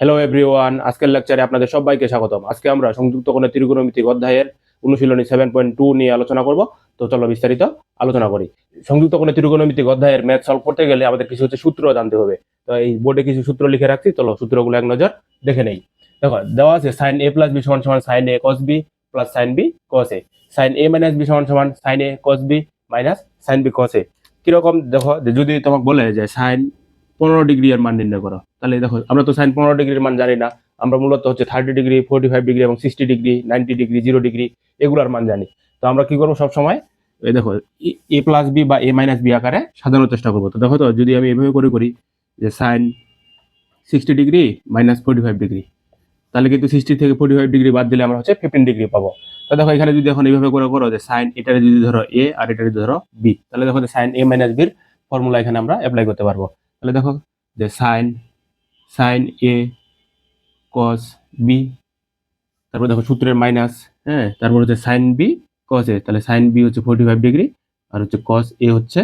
Hello everyone আজকের লেকচারে আপনাদের সবাইকে স্বাগতম। আজকে আমরা সংযুক্ত কোণের ত্রিকোণমিতিক অধ্যায়ের অনুশীলনী সেভেন পয়েন্ট টু নিয়ে আলোচনা করব। তো চলো বিস্তারিত আলোচনা করি। সংযুক্ত কোণের ত্রিকোণমিতিক অধ্যায়ের ম্যাথ সলভ করতে গেলে আমাদের কিছু হচ্ছে সূত্র জানতে হবে। তো এই বোর্ডে কিছু সূত্র লিখে রাখছি, চলো সূত্রগুলো এক নজর দেখে নেই। দেখো, দেওয়া আছে সাইন এ প্লাস বি সমান সমান sine A cos B plus sine B cos A sine A minus B সমান সমান sine A cos B minus sine B cos A কীরকম, দেখো, যদি তোমাকে বলে যে সাইন পনেরো ডিগ্রি এর মান নির্ণয় করো। তাহলে দেখো, আমরা তো সাইন পনেরো ডিগ্রির মান জানি না, আমরা মূলত হচ্ছে thirty degree forty five degree এবং sixty degree ninety degree zero degree এগুলোর মান জানি। তো আমরা কি করব সবসময়? এই দেখো, এ প্লাস বি বা এ মাইনাস বি আকারে সাজানোর চেষ্টা করব। তো দেখো তো, যদি আমি এভাবে করে করি যে sine sixty degree minus forty five degree তাহলে কিন্তু সিক্সটি থেকে ফোর্টি ফাইভ ডিগ্রি বাদ দিলে আমরা হচ্ছে ফিফটিন ডিগ্রি পাবো। তো দেখো, এখানে যদি এখন এইভাবে করে করো যে সাইন এটারে যদি ধরো এ আর এটারে যদি ধরো বি তাহলে দেখো যে সাইন এ মাইনাস বির ফর্মুলা এখানে আমরা অ্যাপ্লাই করতে পারব। তাহলে দেখো যে sine sine A cos B তারপর দেখো সূত্রের মাইনাস হ্যাঁ তারপর হচ্ছে সাইন বি কস এ তাহলে সাইন বি হচ্ছে ফোর্টি ফাইভ ডিগ্রি আর হচ্ছে কস এ হচ্ছে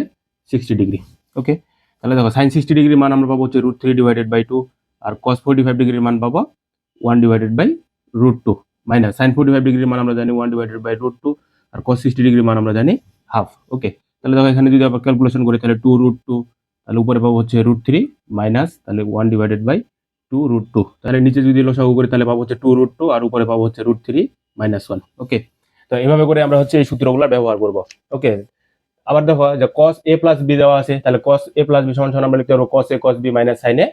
সিক্সটি ডিগ্রি ওকে তাহলে দেখো সাইন সিক্সটি ডিগ্রির মান আমরা পাবো হচ্ছে root three divided by two R cos forty five ডিগ্রির মান পাবো one divided by root two minus sine forty five ডিগ্রির মান আমরা জানি one divided by root two R cos sixty ডিগ্রির মান আমরা জানি হাফ ওকে তাহলে দেখো এখানে যদি আবার ক্যালকুলেশন করি, তাহলে টু রুট টু তাহলে উপরে পাবো হচ্ছে রুট থ্রি মাইনাস তাহলে one divided by two root two তাহলে নিচে যদি লসাগু করি, তাহলে পাবো হচ্ছে টু রুট টু আর উপরে পাবো হচ্ছে root three minus one okay তো এইভাবে করে আমরা হচ্ছে এই সূত্রগুলো ব্যবহার করব। ওকে আবার দেখো যে cos a প্লাস বি দেওয়া আছে, তাহলে cos এ প্লাস বি সমান সমান আমরা লিখতে পারব cos a cos b মাইনাস sin a,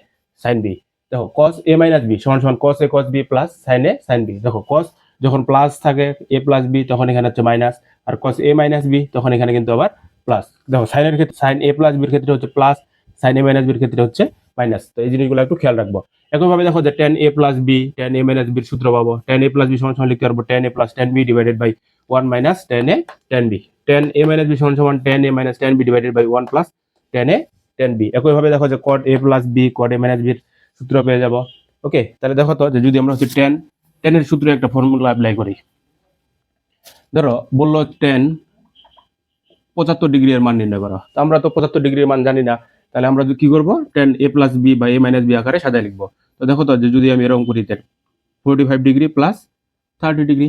sin b দেখো, cos এ মাইনাস বি সমান সমান cos A cos B plus sin a, sin b দেখো, cos যখন প্লাস থাকে এ প্লাস বি তখন এখানে হচ্ছে মাইনাস আর cos এ মাইনাস বি তখন এখানে কিন্তু আবার প্লাস দেখো এর ক্ষেত্রে sin a প্লাস এর ক্ষেত্রে হচ্ছে প্লাস sin a মাইনাস এর ক্ষেত্রে হচ্ছে মাইনাস তো এই জিনিসগুলো একটু খেয়াল রাখব। একইভাবে দেখো যে tan a plus b, tan a minus এর সূত্র পাবো। tan a প্লাস b সমান সমান লিখতে পারব tan a plus tan b divided by 1 minus tan a tan b tan a minus b সমান সমান tan a minus tan b divided by 1 plus tan a tan b একইভাবে দেখো যে cot a plus b, cot a minus এর সূত্র পেয়ে যাব। ওকে তাহলে দেখো তো যদি আমরা হচ্ছে tan tan এর সূত্রে একটা ফর্মুলা অ্যাপ্লাই করি। ধরো, বলল tan পঁচাত্তর ডিগ্রি এর মান নির্ণয় করো। তো আমরা তো পঁচাত্তর ডিগ্রির মান জানি না, তাহলে আমরা কি করব? টেন এ প্লাস বি বা এ মাইনাস বি আকারে সাজায় লিখব। তো দেখো তো যে যদি আমি এরকম করি forty five degree plus thirty degree,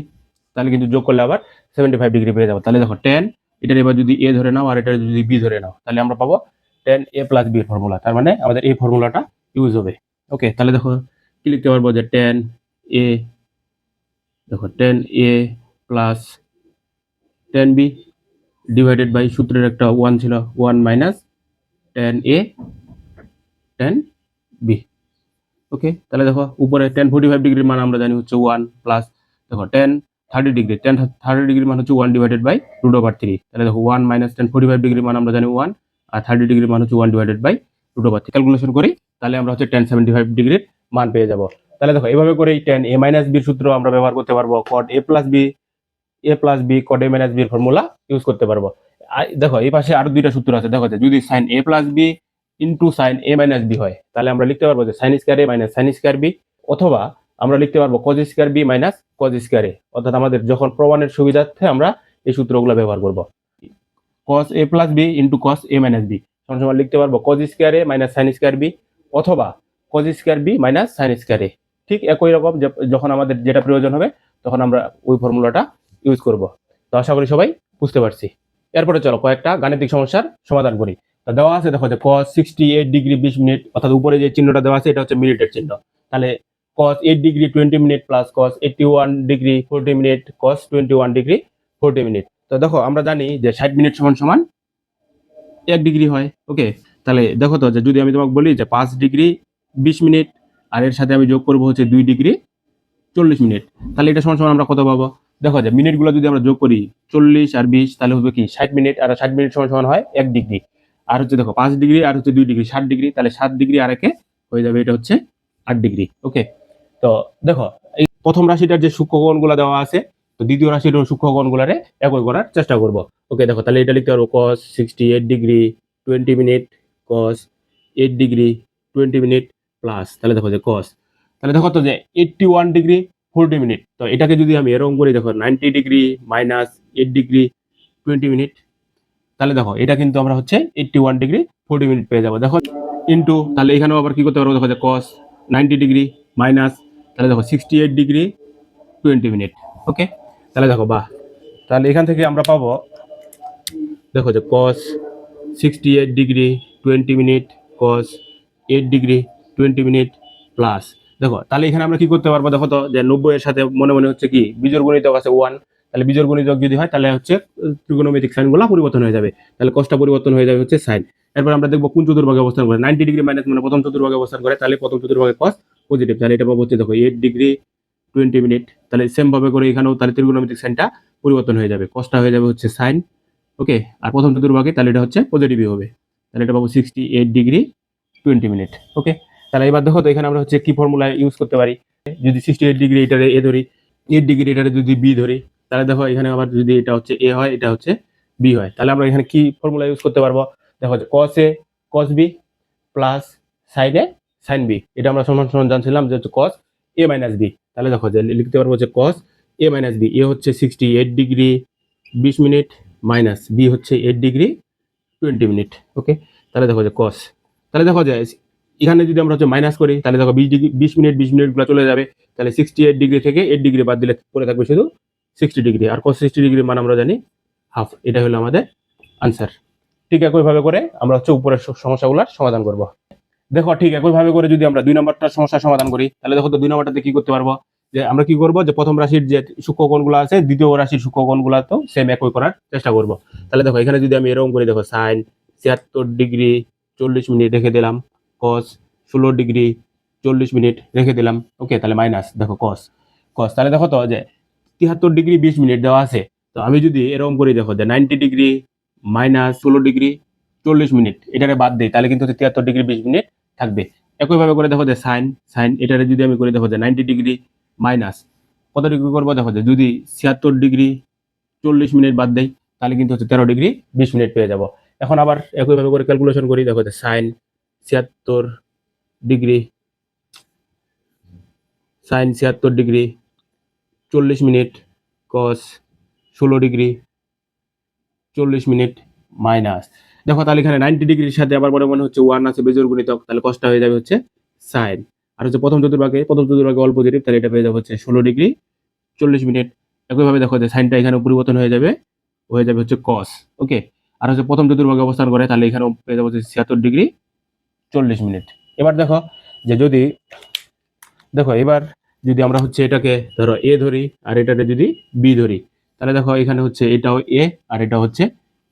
তাহলে কিন্তু যোগ করলে আবার সেভেন্টি ফাইভ ডিগ্রি পেয়ে যাব। তাহলে দেখো টেন এটার এবার যদি এ ধরে নাও আর এটার যদি বি ধরে নাও, তাহলে আমরা পাবো tan A plus B formula তার মানে আমাদের এই ফর্মুলাটা ইউজ হবে। ওকে তাহলে দেখো, কি লিখতে পারব যে টেন এ দেখো tan A plus tan B divided by সূত্রের একটা ওয়ান ছিল one minus tan A tan B okay তাহলে দেখো উপরে টেন ফোর্টি ফাইভ ডিগ্রির মান আমরা জানি হচ্ছে ওয়ান প্লাস দেখো tan thirty degree tan thirty degree মান হচ্ছে one divided by root over three তাহলে দেখো one minus tan forty five degree মান আমরা জানি ওয়ান আর থার্টি ডিগ্রি মান হচ্ছে one divided by root over three calculation করি, তাহলে আমরা হচ্ছে টেন সেভেন্টি ফাইভ ডিগ্রির মান পেয়ে যাব। তাহলে দেখো, এভাবে করে টেন এ মাইনাস বির সূত্র আমরা ব্যবহার করতে পারব। Cot A plus B A plus B A minus বির ফর্মুলা ইউজ করতে পারব। দেখো, এই পাশে আরও দুইটা সূত্র আছে। দেখো যদি sine A plus B into sine A minus B হয়, তাহলে আমরা লিখতে পারব যে sine square A minus sine square B অথবা আমরা লিখতে পারব cos square B minus cos square A অর্থাৎ আমাদের যখন প্রমাণের সুবিধার্থে আমরা এই সূত্রগুলো ব্যবহার করব। Cos A plus B into cos A minus B সমান লিখতে পারব cos square A minus sine square B অথবা cos square B minus sine square A ঠিক একই রকম যখন আমাদের যেটা প্রয়োজন হবে, তখন আমরা ওই ফর্মুলাটা ইউজ করব। তো আশা করি সবাই বুঝতে পারছি। এরপরে চলো কয়েকটা গাণিতিক সমস্যার সমাধান করি। তো দেওয়া আছে, দেখো যে কস সিক্সটি এইট ডিগ্রি বিশ মিনিট, অর্থাৎ উপরে যে চিহ্নটা দেওয়া আছে, এটা হচ্ছে মিনিটের চিহ্ন। তাহলে cos eight degree 20 minute plus cos 81 degree 40 minute cos twenty one degree 40 minute তো দেখো, আমরা জানি যে 60 মিনিট সমান সমান এক ডিগ্রি হয় ওকে তাহলে দেখো তো যে যদি আমি তোমাকে বলি যে পাঁচ ডিগ্রি 20 মিনিট আর এর সাথে আমি যোগ করব হচ্ছে দুই ডিগ্রি 40 মিনিট তাহলে এটা সমান সমান আমরা কত পাবো? দেখো যে মিনিটগুলো যদি আমরা যোগ করি 40 আর 20 তাহলে হবে কি? 60 মিনিট আর 60 মিনিট সমান সমান হয় এক ডিগ্রি। আর হচ্ছে দেখো, পাঁচ ডিগ্রি আর হচ্ছে দুই ডিগ্রি 60 ডিগ্রি, তাহলে সাত ডিগ্রি আর একে হয়ে যাবে, এটা হচ্ছে আট ডিগ্রি, ওকে? তো দেখো, এই প্রথম রাশিটার যে সূক্ষ্মকোণগুলো দেওয়া আছে, তো দ্বিতীয় রাশির সূক্ষ্মকোণগুলারে একই করার চেষ্টা করব। ওকে, দেখো, তাহলে এটা লিখতে পারব cos 68 degree 20 minute, cos 8 degree 20 minute plus তাহলে দেখো যে cos, তাহলে দেখো তো যে 81 ডিগ্রি 40 মিনিট তো এটাকে যদি আমি এরকম করি, দেখো 90 degree minus eight degree 20 minute তাহলে দেখো, এটা কিন্তু আমরা হচ্ছে 81 ডিগ্রি 40 মিনিট পেয়ে যাব। দেখো ইনটু তাহলে এখানেও আবার কী করতে পারব? দেখো, যে cos 90 ডিগ্রি মাইনাস তাহলে দেখো sixty eight degree twenty minute okay তাহলে দেখো, বাহ। তাহলে এখান থেকে আমরা পাবো, দেখো, যে cos sixty eight degree twenty minute cos eight degree twenty minute plus দেখো, তাহলে এখানে আমরা কি করতে পারব? দেখো তো, যে নব্বই এর সাথে মনে মনে হচ্ছে কি বিজোর গণিতক আছে ওয়ান তাহলে বিজোর গণিতক যদি হয়, তাহলে হচ্ছে ত্রিগোনোমেট্রিক সাইনগুলো পরিবর্তন হয়ে যাবে। তাহলে কসটা পরিবর্তন হয়ে যাবে হচ্ছে সাইন এরপর আমরা দেখব কোন চতুর্ভাগে অবস্থান করে। নাইনটি ডিগ্রি মাইনাস মানে প্রথম চতুর্ভাগে অবস্থান করে, তাহলে প্রথম চতুর্ভাগে কস পজিটিভ তাহলে এটা পাবো হচ্ছে, দেখো এইট ডিগ্রি টোয়েন্টি মিনিট তাহলে সেম ভাবে করে এখানেও তাহলে ত্রিগোনোমেট্রিক সাইনটা পরিবর্তন হয়ে যাবে। কসটা হয়ে যাবে হচ্ছে সাইন ওকে আর প্রথম চতুর্ভাগে তাহলে এটা হচ্ছে পজিটিভই হবে। তাহলে এটা পাবো sixty eight degree twenty minute okay তাহলে এবার দেখো তো এখানে আমরা হচ্ছে কি ফর্মুলা ইউজ করতে পারি। যদি সিক্সটি এইট ডিগ্রি এটারে এ ধরি এইট ডিগ্রি এটারে যদি বি ধরি, তাহলে দেখো এখানে আবার যদি এটা হচ্ছে এ হয়, এটা হচ্ছে বি হয়। তাহলে আমরা এখানে কি ফর্মুলা ইউজ করতে পারব? দেখো যে cos A cos B plus sine A sine B এটা আমরা সমান সমান জানছিলাম যে হচ্ছে কস এ মাইনাস বি তাহলে দেখো যে লিখতে পারব যে cos A minus B A হচ্ছে সিক্সটি এইট ডিগ্রি বিশ মিনিট মাইনাস বি হচ্ছে eight degree twenty minute okay তাহলে দেখো যে কস তাহলে দেখো যে এখানে যদি আমরা হচ্ছে মাইনাস করি, তাহলে দেখো বিশ ডিগ্রি, বিশ মিনিট, বিশ মিনিটগুলো চলে যাবে। তাহলে সিক্সটি এইট ডিগ্রি থেকে এইট ডিগ্রি বাদ দিলে পরে থাকবে শুধু সিক্সটি ডিগ্রি। আর কস সিক্সটি ডিগ্রি মান আমরা জানি হাফ এটা হলো আমাদের আনসার ঠিক একইভাবে করে আমরা হচ্ছে উপরের সমস্যাগুলোর সমাধান করব। দেখো ঠিক একইভাবে করে যদি আমরা দুই নম্বরটার সমস্যার সমাধান করি, তাহলে দেখো তো দুই নম্বরটাতে কি করতে পারব? যে আমরা কি করব? যে প্রথম রাশির যে সূক্ষ্মকোণগুলো আছে, দ্বিতীয় রাশির সূক্ষ্মকোণগুলো তো সেম একই করার চেষ্টা করব। তাহলে দেখো এখানে যদি আমি এরকম করি, দেখো সাইন ছিয়াত্তর ডিগ্রি, চল্লিশ মিনিট রেখে দিলাম। কস ষোলো ডিগ্রি চল্লিশ মিনিট রেখে দিলাম। ওকে, তাহলে মাইনাস দেখো কস কস তাহলে দেখো তো যে তিয়াত্তর ডিগ্রি বিশ মিনিট দেওয়া আছে। তো আমি যদি এরকম করি, দেখো যে নাইনটি ডিগ্রি মাইনাস ষোলো ডিগ্রি চল্লিশ মিনিট, এটারে বাদ দিই, তাহলে কিন্তু তিয়াত্তর ডিগ্রি বিশ মিনিট থাকবে। একইভাবে করে দেখো যে সাইন সাইন এটারে যদি আমি করি, দেখো যে নাইনটি ডিগ্রি মাইনাস কত ডিগ্রি করব? দেখো যে যদি ছিয়াত্তর ডিগ্রি চল্লিশ মিনিট বাদ দেই, তাহলে কিন্তু হচ্ছে তেরো ডিগ্রি বিশ মিনিট পেয়ে যাব। এখন আবার একইভাবে করে ক্যালকুলেশন করি, দেখো যে সাইন ছিয়াত্তর ডিগ্রি। সাইন ছিয়াত্তর ডিগ্রি, চল্লিশ মিনিট কস ষোলো ডিগ্রি, চল্লিশ মিনিট মাইনাস। দেখো তাহলে এখানে নাইনটি ডিগ্রির সাথে আবার মনে মনে হচ্ছে ওয়ান আছে বেজোর গুণিতক, তাহলে কষ্ট হয়ে যাবে হচ্ছে সাইন আর হচ্ছে প্রথম চতুর্ভাগে প্রথম চতুর্ভাগে অল্প পজিটিভ তাহলে এটা পেয়ে যাবে হচ্ছে ষোলো ডিগ্রি, চল্লিশ মিনিট। একইভাবে দেখো যে সাইনটা এখানে পরিবর্তন হয়ে যাবে হয়ে যাবে হচ্ছে কস ওকে আর হচ্ছে প্রথম চতুর্ভাগে অবস্থান করে, তাহলে এখানেও পেয়ে যাবে হচ্ছে ছিয়াত্তর ডিগ্রি চল্লিশ মিনিট। এবার দেখো যে যদি, দেখো এবার যদি আমরা হচ্ছে এটাকে ধরো এ ধরি আর এটাকে যদি বি ধরি, তাহলে দেখো এখানে হচ্ছে এটাও এ আর এটা হচ্ছে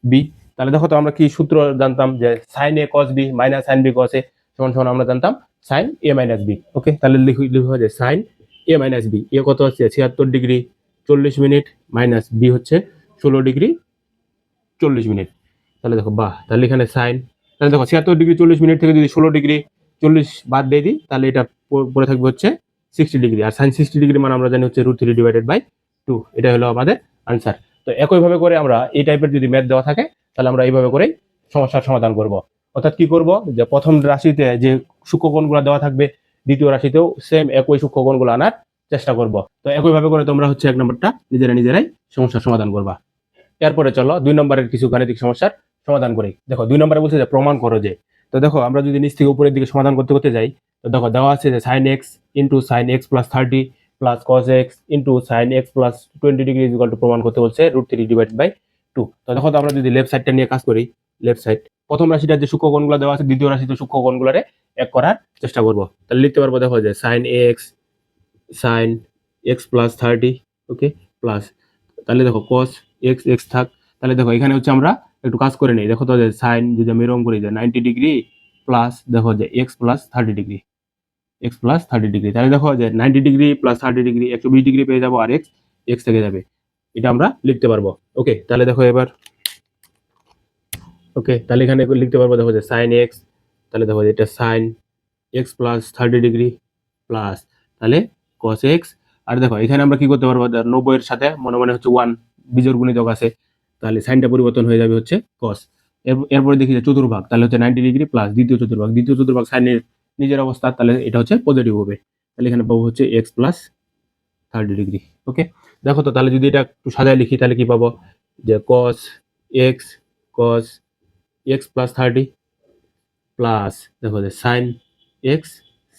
বি। তাহলে দেখো তো আমরা কি সূত্র জানতাম যে sine A cos B minus sine B cos A সমান সমান আমরা জানতাম sine A minus B okay তাহলে লিখি লিখব যে sine A minus B A কত হচ্ছে ছিয়াত্তর ডিগ্রি চল্লিশ মিনিট মাইনাস বি হচ্ছে ষোলো ডিগ্রি চল্লিশ মিনিট। তাহলে দেখো বাহ, তাহলে এখানে সাইন তাহলে দেখো ছিয়াত্তর ডিগ্রি চল্লিশ মিনিট থেকে যদি ষোলো ডিগ্রি চল্লিশ বাদ দিয়ে দিই, তাহলে এটা পড়ে থাকবে হচ্ছে সিক্সটি ডিগ্রি। আর সাইন সিক্সটি ডিগ্রি মানে আমরা জানি হচ্ছে root three divided by two এটা হলো আমাদের আনসার তো একইভাবে করে আমরা এই টাইপের যদি ম্যাথ দেওয়া থাকে, তাহলে আমরা এইভাবে করেই সমস্যার সমাধান করব। অর্থাৎ কি করব? যে প্রথম রাশিতে যে সূক্ষ্মকোণগুলো দেওয়া থাকবে, দ্বিতীয় রাশিতেও সেম একই সূক্ষ্মকোণগুলো আনার চেষ্টা করব। তো একইভাবে করে তোমরা হচ্ছে এক নম্বরটা নিজেরা নিজেরাই সমস্যার সমাধান করবা। এরপরে চলো দুই নম্বরের কিছু গাণিতিক সমস্যার সমাধান করি। দেখো, দুই নম্বরে বলছে যে প্রমাণ করো যে, তো দেখো, আমরা যদি নিচ থেকে উপরের দিকে সমাধান করতে করতে যাই, তো দেখো, দেওয়া আছে যে sine x into sine x plus thirty plus cos x into sine x plus twenty degree equal to প্রমাণ করতে বলছে root three divide by two তো দেখো তো আমরা যদি লেফট সাইডটা নিয়ে কাজ করি লেফট সাইড প্রথম রাশিটার যে সূক্ষ্মকোণগুলো দেওয়া আছে, দ্বিতীয় রাশিতে সূক্ষ্মকোণগুলোরে এক করার চেষ্টা করব। তাহলে লিখতে পারব, দেখো যে sine x sine x plus thirty okay plus তাহলে দেখো কস এক্স এক্স থাক। তাহলে দেখো, এখানে হচ্ছে আমরা একটু কাজ করে নিই। দেখো তো যে সাইন যদি আমি এরকম করি যে নাইনটি ডিগ্রি প্লাস দেখো যে x plus thirty degree x plus thirty degree তাহলে দেখো যে ninety degree plus thirty degree একশো বিশ ডিগ্রি পেয়ে যাব আর এক্স এক্স থেকে যাবে। এটা আমরা লিখতে পারব। ওকে তাহলে দেখো এবার ওকে তাহলে এখানে লিখতে পারব দেখো যে সাইন এক্স তাহলে দেখো যে এটা sine x plus thirty degree plus তাহলে কস এক্স আর দেখো, এখানে আমরা কি করতে পারব? নব্বই এর সাথে মনে মনে হচ্ছে ওয়ান বিজোর গুণিতক আছে। তাহলে সাইনটা পরিবর্তন হয়ে যাবে হচ্ছে কস এরপরে দেখি যে চতুর্ভাগ, তাহলে হচ্ছে নাইনটি ডিগ্রি প্লাস দ্বিতীয় চতুর্ভাগ। দ্বিতীয় চতুর্ভাগ সাইনের নিজের অবস্থা, তাহলে এটা হচ্ছে পজিটিভ হবে। তাহলে এখানে পাবো হচ্ছে x plus thirty degree okay দেখো তো, তাহলে যদি এটা একটু সাজায় লিখি, তাহলে কি পাবো? যে cos x cos x plus thirty plus দেখো যে sine x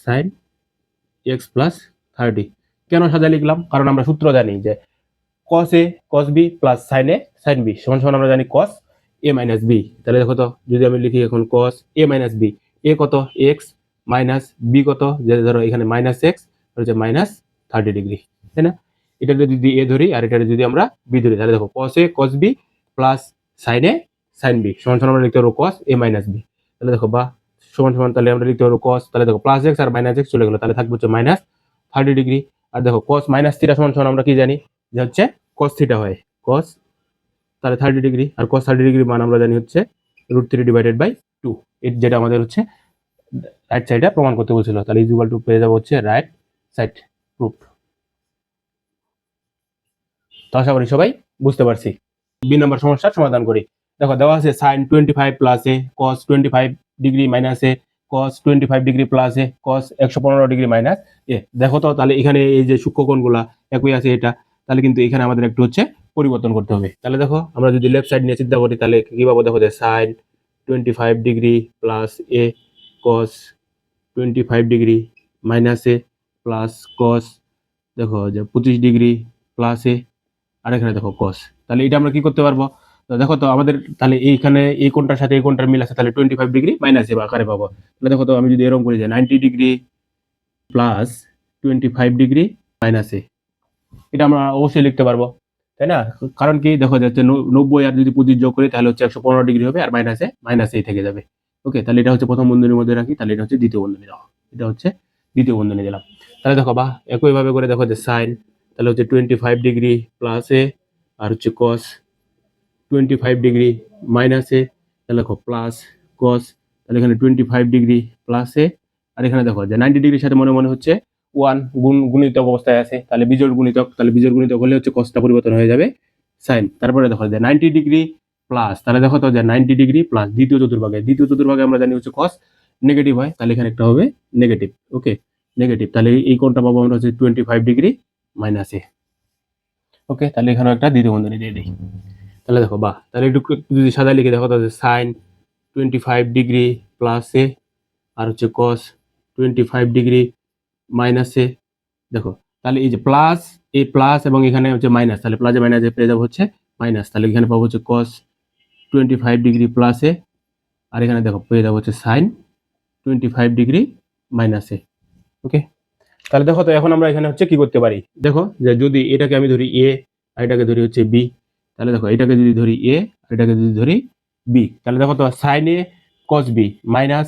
sine x plus thirty কেন সাজা লিখলাম? কারণ আমরা সূত্র জানি যে cos A cos B plus sine A sine B সমান সমান আমরা জানি কস এ মাইনাস বি তাহলে দেখো তো, যদি আমি লিখি এখন কস এ মাইনাস বি এ কত? এক্স মাইনাস বি কত? যে ধরো এখানে মাইনাস এক্স হচ্ছে মাইনাস থার্টি ডিগ্রি তাই না? এটা যদি এ ধরি আর এটা যদি আমরা বি ধরি, তাহলে দেখো cos A cos B plus sine A sine B সমান সমান আমরা লিখতে পারব কস এ মাইনাস বি তাহলে দেখো বা, সমান সমান তাহলে আমরা লিখতে পারব কস তাহলে দেখো প্লাস এক্স আর মাইনাস এক্স চলে গেলো, তাহলে থাকবে হচ্ছে মাইনাস থার্টি ডিগ্রি আর দেখো কস মাইনাস থিটা সমান সমান আমরা কি জানি? যে হচ্ছে কস থিটা হয়। কস তাহলে থার্টি ডিগ্রি আর কস থার্টি ডিগ্রি মান আমরা জানি হচ্ছে root three divided by two যেটা আমাদের হচ্ছে রাইট সাইডে প্রমাণ করতে বলছিল। তাহলে ইজুয়াল টু পেয়ে যাব হচ্ছে রাইট সাইড প্রুফ তো আশা করি সবাই বুঝতে পারছি। বি নম্বর সমস্যার সমাধান করি। দেখো দেওয়া আছে sine twenty five plus A cos twenty five degree minus A cos twenty five degree plus A cos একশো পনেরো ডিগ্রি মাইনাস এ দেখো তো তাহলে এখানে এই যে সূক্ষ্মকোণগুলা একই আছে এটা। তাহলে কিন্তু এখানে আমাদের একটু হচ্ছে পরিবর্তন করতে হবে। তাহলে দেখো, আমরা যদি লেফট সাইড নিয়ে চিন্তা করি, তাহলে কি পাবো? দেখো যে sine twenty five degree plus A cos twenty five degree minus A plus cos দেখো যে পঁচিশ ডিগ্রি প্লাস এ আর এখানে দেখো কস তাহলে এটা আমরা কি করতে পারব? দেখো তো, আমাদের তাহলে এইখানে এই কোনটার সাথে এই কোনটার মিল আছে, তাহলে twenty five degree minus A আকারে পাবো। তাহলে দেখো তো, আমি যদি এরকম করি যে ninety degree plus twenty five degree minus A এটা আমরা অবশ্যই লিখতে পারব। তাই না? কারণ কি? দেখো যাচ্ছে নব্বই আর যদি পঁচিশ যোগ করি, তাহলে হচ্ছে একশো পনেরো ডিগ্রি হবে আর মাইনাসে মাইনাসেই থেকে যাবে। ওকে তাহলে এটা হচ্ছে প্রথম বন্ধনীর মধ্যে রাখি, তাহলে এটা হচ্ছে দ্বিতীয় বন্ধনী দাও এটা হচ্ছে দ্বিতীয় বন্ধনী দিলাম। তাহলে দেখো, বা একইভাবে করে দেখো যে সাইন তাহলে হচ্ছে টোয়েন্টি ফাইভ ডিগ্রি প্লাস আর হচ্ছে কস টোয়েন্টি ফাইভ ডিগ্রি মাইনাসে তাহলে দেখো প্লাস কস তাহলে এখানে টোয়েন্টি ফাইভ ডিগ্রি প্লাস আর এখানে দেখো যে নাইনটি ডিগ্রির সাথে মনে মনে হচ্ছে ওয়ান গুণ, গুণিতক অবস্থায় আছে, তাহলে বিজোড় গুণিতক, তাহলে বিজোড় গুণিতক হলে হচ্ছে কসটা পরিবর্তন হয়ে যাবে সাইন তারপরে দেখো যে নাইনটি ডিগ্রি প্লাস তাহলে দেখো তো যে নাইনটি ডিগ্রি প্লাস দ্বিতীয় চতুর্ভাগে দ্বিতীয় চতুর্ভাগে আমরা জানি হচ্ছে কস নেগেটিভ হয়, তাহলে এখানে একটা হবে নেগেটিভ ওকে নেগেটিভ তাহলে এই কোণটা পাবো আমরা হচ্ছে twenty five degree minus A okay তাহলে এখানেও একটা দ্বিতীয় বন্ধনী দিয়ে দিই। তাহলে দেখো, বাহ, তাহলে একটু একটু যদি সাদা লিখে দেখো, তাহলে sine twenty five degree plus A আর হচ্ছে cos twenty five degree minus A দেখো। তাহলে এই যে প্লাস এই প্লাস এবং এখানে হচ্ছে মাইনাস তাহলে প্লাসে মাইনাসে পেয়ে যাব হচ্ছে মাইনাস তাহলে এখানে পাবো হচ্ছে কস টোয়েন্টি ফাইভ ডিগ্রি প্লাসে আর এখানে দেখো পেয়ে যাব হচ্ছে সাইন টোয়েন্টি ফাইভ ডিগ্রি মাইনাসে ওকে তাহলে দেখো তো এখন আমরা এখানে হচ্ছে কি করতে পারি? দেখো যে যদি এটাকে আমি ধরি এ আর এটাকে ধরি হচ্ছে বি তাহলে দেখো এটাকে যদি ধরি এ আর এটাকে যদি ধরি বি তাহলে দেখো তো sine A cos B minus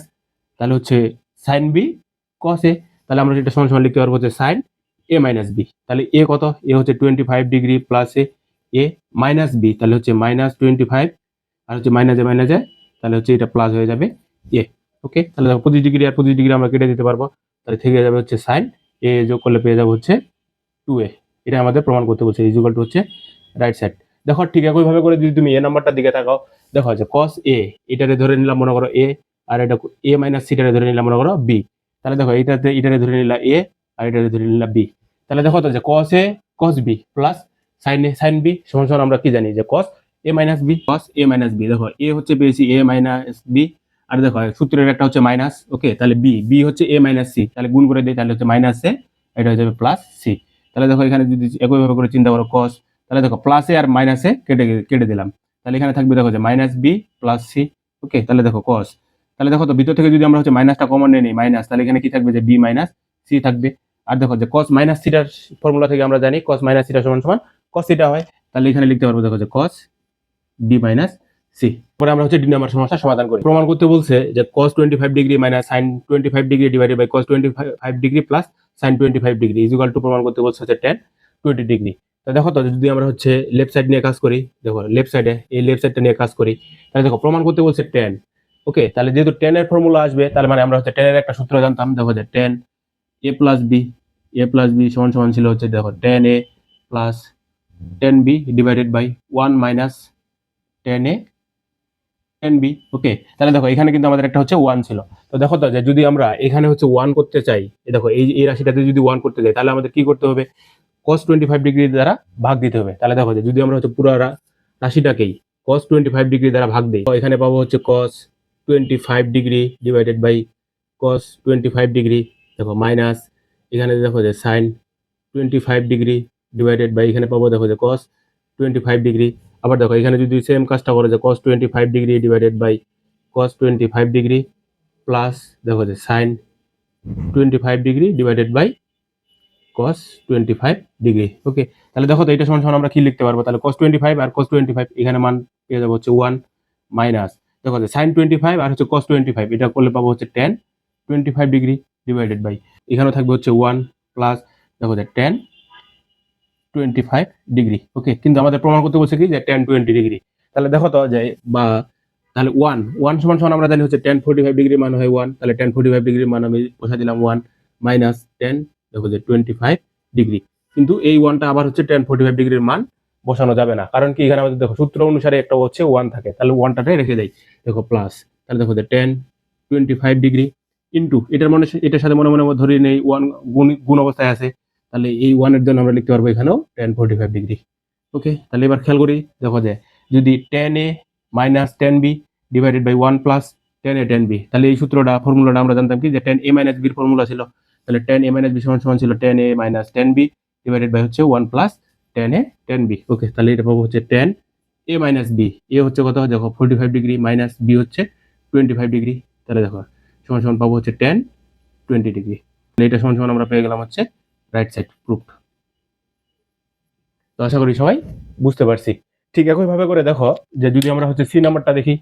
তাহলে হচ্ছে সাইন বি কস এ তাহলে আমরা এটা সমান সমান লিখতে পারব হচ্ছে সাইন এ মাইনাস বি তাহলে এ কত? এ হচ্ছে twenty five degree plus A A minus B তাহলে হচ্ছে মাইনাস টোয়েন্টি ফাইভ আর হচ্ছে মাইনাসে মাইনাসে তাহলে হচ্ছে এটা প্লাস হয়ে যাবে এ ওকে তাহলে দেখো পঁচিশ ডিগ্রি আর পঁচিশ ডিগ্রি আমরা কেটে দিতে পারব। তাহলে থেকে যাবে হচ্ছে সাইন এ যোগ করলে পেয়ে যাব হচ্ছে টু এ এটা আমাদের প্রমাণ করতে বলছে ইজুকাল টু হচ্ছে রাইট সাইড দেখো ঠিক একইভাবে করে যদি তুমি এ নাম্বারটার দিকে তাকাও, দেখো যে কস এ এটারে ধরে নিলাম মনে করো এ আর এটা এ মাইনাস সিটারে ধরে নিলাম মনে করো বি তাহলে দেখো এটাতে এটারে ধরে নিলাম এ আর এটারে ধরে নিলাম বি তাহলে দেখো তো যে cos A cos B plus sine A sine B সমান সমান আমরা কি জানি? যে cos A minus B cos A minus B দেখো এ হচ্ছে পেয়েছি এ মাইনাস বি আর দেখো, সূত্রের একটা হচ্ছে মাইনাস ওকে তাহলে বি বি হচ্ছে এ মাইনাস সি তাহলে গুণ করে দিই, তাহলে হচ্ছে মাইনাস এ এটা হয়ে যাবে প্লাস সি তাহলে দেখো এখানে যদি একইভাবে করে চিন্তা করো কস তাহলে দেখো প্লাসে আর মাইনাসে কেটে কেটে দিলাম। তাহলে এখানে থাকবে দেখো যে minus B plus C okay তাহলে দেখো কস তাহলে দেখো তো, ভিতর থেকে যদি আমরা হচ্ছে মাইনাসটা কমন নিয়ে নিই মাইনাস তাহলে এখানে কি থাকবে যে বি মাইনাস সি থাকবে। আর দেখো যে কস মাইনাস সিটার ফর্মুলা থেকে আমরা জানি কস মাইনাস সিটা সমান সমান কস সিটা হয়। তাহলে এখানে লিখতে পারব দেখো যে কস বি মাইনাস সি পরে আমরা হচ্ছে ডি নাম্বার সমস্যার সমাধান করি। প্রমাণ করতে বলছে যে cos twenty five degree minus sine twenty five degree divided by cos twenty five degree plus sine twenty five degree equal to প্রমাণ করতে বলছে হচ্ছে টেন টোয়েন্টি ডিগ্রি তা দেখো তো, যদি আমরা হচ্ছে লেফট সাইড নিয়ে কাজ করি, দেখো লেফট সাইডে এই লেফট সাইডটা নিয়ে কাজ করি, তাহলে দেখো প্রমাণ করতে বলছে টেন ওকে তাহলে যেহেতু টেনের ফর্মুলা আসবে, তাহলে মানে আমরা হচ্ছে টেনের একটা সূত্র জানতাম, দেখো যে tan A plus B A plus B সমান সমান ছিল হচ্ছে দেখো tan A plus tan B divided by one minus tan A tan B okay তাহলে দেখো এখানে কিন্তু আমাদের একটা হচ্ছে ওয়ান ছিল। তো দেখো তো যে যদি আমরা এখানে হচ্ছে ওয়ান করতে চাই দেখো এই এই রাশিটাতে যদি ওয়ান করতে চাই তাহলে আমাদের কি করতে হবে? কস টোয়েন্টি ফাইভ ডিগ্রি দ্বারা ভাগ দিতে হবে। তাহলে দেখো যে যদি আমরা হচ্ছে পুরো রাশিটাকেই কস টোয়েন্টি ফাইভ ডিগ্রি দ্বারা ভাগ দিই এখানে পাবো হচ্ছে কস 25 degree divided by cos 25 degree, দেখো মাইনাস এখানে দেখো যে সাইন 25 ডিগ্রি ডিভাইডেড বাই এখানে পাবো দেখো যে কস 25 ডিগ্রি আবার দেখো এখানে যদি সেম কাজটা করো যে cos 25 degree divided by cos 25 degree plus দেখো যে sine 25 degree divided by cos 25 degree okay তাহলে দেখো তো এটা সমান সমান আমরা কি লিখতে পারব? তাহলে কস 25 আর কস 25 এখানে মান পেয়ে যাব হচ্ছে 1 মাইনাস দেখো সাইন টোয়েন্টি ফাইভ আর হচ্ছে কস টোয়েন্টি ফাইভ এটা করলে পাবো হচ্ছে tan twenty five degree divided by এখানেও থাকবে হচ্ছে ওয়ান প্লাস দেখো যে tan twenty five degree okay কিন্তু আমাদের প্রমাণ করতে বলছে কি যে টেন টোয়েন্টি ডিগ্রি তাহলে দেখো তো যে, বা তাহলে ওয়ান ওয়ান সমান সমান আমরা জানি হচ্ছে টেন ফোর্টি ফাইভ ডিগ্রি মান হয় ওয়ান তাহলে টেন ফোর্টি ফাইভ ডিগ্রি মান আমি বসাই দিলাম ওয়ান মাইনাস টেন দেখো যে টোয়েন্টি ফাইভ ডিগ্রি কিন্তু এই ওয়ানটা আবার হচ্ছে টেন ফোর্টি ফাইভ ডিগ্রির মান বসানো যাবে না। কারণ কি? এখানে আমাদের দেখো সূত্র অনুসারে একটা হচ্ছে ওয়ান থাকে। তাহলে ওয়ানটাটাই রেখে দেয় দেখো প্লাস তাহলে দেখো যে tan twenty five degree into এটার মনে এটার সাথে মনে মনে ধরে নেই ওয়ান গুণ গুণ অবস্থায় আছে। তাহলে এই ওয়ানের জন্য আমরা লিখতে পারব এখানেও tan forty five degree okay তাহলে এবার খেয়াল করি, দেখো যে যদি tan A minus tan B divided by one plus tan A tan B তাহলে এই সূত্রটা ফর্মুলাটা আমরা জানতাম কি? যে টেন এ মাইনাস বির ফর্মুলা ছিল। তাহলে টেন এ মাইনাস বি সমান সমান ছিল tan A minus tan B divided by হচ্ছে one plus tan A tan B okay তাহলে এটা পাবো হচ্ছে tan A minus B A হচ্ছে কত? দেখো forty five degree minus B হচ্ছে টোয়েন্টি ফাইভ ডিগ্রি তাহলে দেখো, সমান সমান পাবো হচ্ছে টেন টোয়েন্টি ডিগ্রি তাহলে এটা সমান সমান আমরা পেয়ে গেলাম হচ্ছে রাইট সাইড প্রুফ তো আশা করি সবাই বুঝতে পারছি। ঠিক একইভাবে করে দেখো, যে যদি আমরা হচ্ছে সি নাম্বারটা দেখি,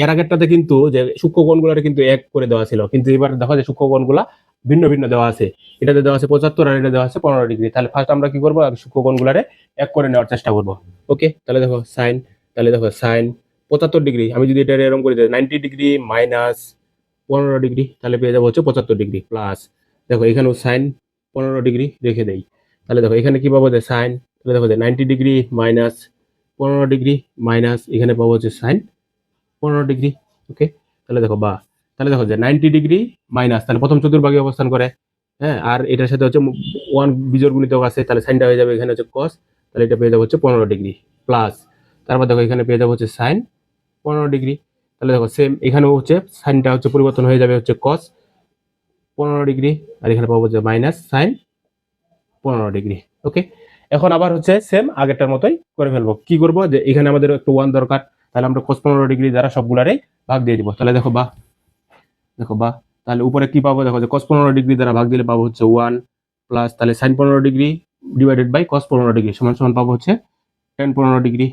এর আগেরটাতে কিন্তু যে সূক্ষ্মকোণগুলোর কিন্তু এক করে দেওয়া ছিল। কিন্তু এবার দেখো যে সূক্ষ্মকোণগুলা ভিন্ন ভিন্ন দেওয়া আছে। এটাতে দেওয়া আছে পঁচাত্তর আর এটা দেওয়া আছে পনেরো ডিগ্রি। তাহলে ফার্স্ট আমরা কি করব? সূক্ষ্মকোণগুলারে এক করে নেওয়ার চেষ্টা করব। ওকে তাহলে দেখো সাইন তাহলে দেখো সাইন পঁচাত্তর ডিগ্রি। আমি যদি এটা এরকম করে নাইনটি ডিগ্রি মাইনাস পনেরো ডিগ্রি, তাহলে পেয়ে যাব হচ্ছে পঁচাত্তর ডিগ্রি প্লাস দেখো এখানেও সাইন পনেরো ডিগ্রি রেখে দেই। তাহলে দেখো এখানে কি পাবো? যে সাইন তাহলে দেখো যে নাইনটি ডিগ্রি মাইনাস পনেরো ডিগ্রি মাইনাস এখানে পাবো হচ্ছে সাইন পনেরো ডিগ্রি। ওকে তাহলে দেখো বা তাহলে দেখো যে নাইনটি ডিগ্রি মাইনাস তাহলে প্রথম চতুর্ভাগে অবস্থান করে হ্যাঁ? আর এটার সাথে হচ্ছে ওয়ান বিজোর গুণিতক আছে, তাহলে সাইনটা হয়ে যাবে এখানে হচ্ছে কস তাহলে এটা পেয়ে যাব হচ্ছে পনেরো ডিগ্রি প্লাস তারপর দেখো এখানে পেয়ে যাব হচ্ছে সাইন পনেরো ডিগ্রি তাহলে দেখো সেম এখানেও হচ্ছে সাইনটা হচ্ছে পরিবর্তন হয়ে যাবে হচ্ছে কস পনেরো ডিগ্রি আর এখানে পাবো যে মাইনাস সাইন পনেরো ডিগ্রি ওকে এখন আবার হচ্ছে সেম আগেরটার মতোই করে ফেলব। কি করব? যে এখানে আমাদের একটু ওয়ান দরকার, তাহলে আমরা কস পনেরো ডিগ্রি দ্বারা সবগুলারই ভাগ দিয়ে দিব। তাহলে দেখো বা দেখো বা, তাহলে উপরে কি পাবো? দেখো যে কস পনেরো ডিগ্রি দ্বারা ভাগ দিলে পাবো হচ্ছে ওয়ান প্লাস তাহলে সাইন পনেরো ডিগ্রি ডিভাইডেড বাই কস পনেরো ডিগ্রি, সমান সমান পাবো হচ্ছে টেন পনেরো ডিগ্রি।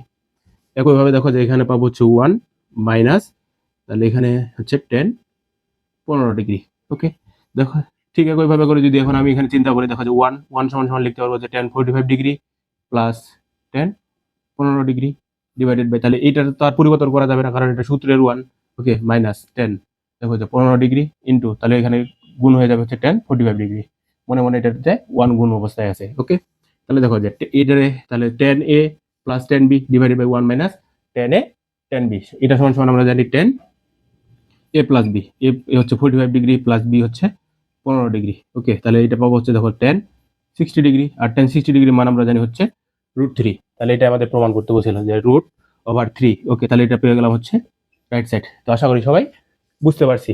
একইভাবে দেখো যে এখানে পাবো হচ্ছে ওয়ান মাইনাস তাহলে এখানে হচ্ছে টেন পনেরো ডিগ্রি ওকে দেখো, ঠিক একইভাবে করে যদি এখন আমি এখানে চিন্তা করি, দেখো যে ওয়ান ওয়ান সমান সমান লিখতে পারব যে tan forty five degree plus tan পনেরো ডিগ্রি ডিভাইডেড বাই তাহলে এইটা তো আর পরিবর্তন করা যাবে না, কারণ এটা সূত্রের ওয়ান ওকে মাইনাস টেন দেখো যে পনেরো ডিগ্রি ইন্টু তাহলে এখানে গুণ হয়ে যাবে হচ্ছে টেন ফোর্টি ফাইভ ডিগ্রি। মনে মনে এটাতে ওয়ান গুণ অবস্থায় আছে ওকে তাহলে দেখো যে এটারে তাহলে tan A plus tan B divided by one minus tan A tan B এটা সমান সমান আমরা জানি tan A plus B A হচ্ছে forty five degree plus B হচ্ছে পনেরো ডিগ্রি ওকে তাহলে এটা পাবো হচ্ছে দেখো টেন সিক্সটি ডিগ্রি, আর টেন সিক্সটি ডিগ্রি মান আমরা জানি হচ্ছে রুট থ্রি তাহলে এটা আমাদের প্রমাণ করতে বলছিল যে রুট ওভার থ্রি ওকে তাহলে এটা পেয়ে গেলাম হচ্ছে রাইট সাইড তো আশা করি সবাই বুঝতে পারছি।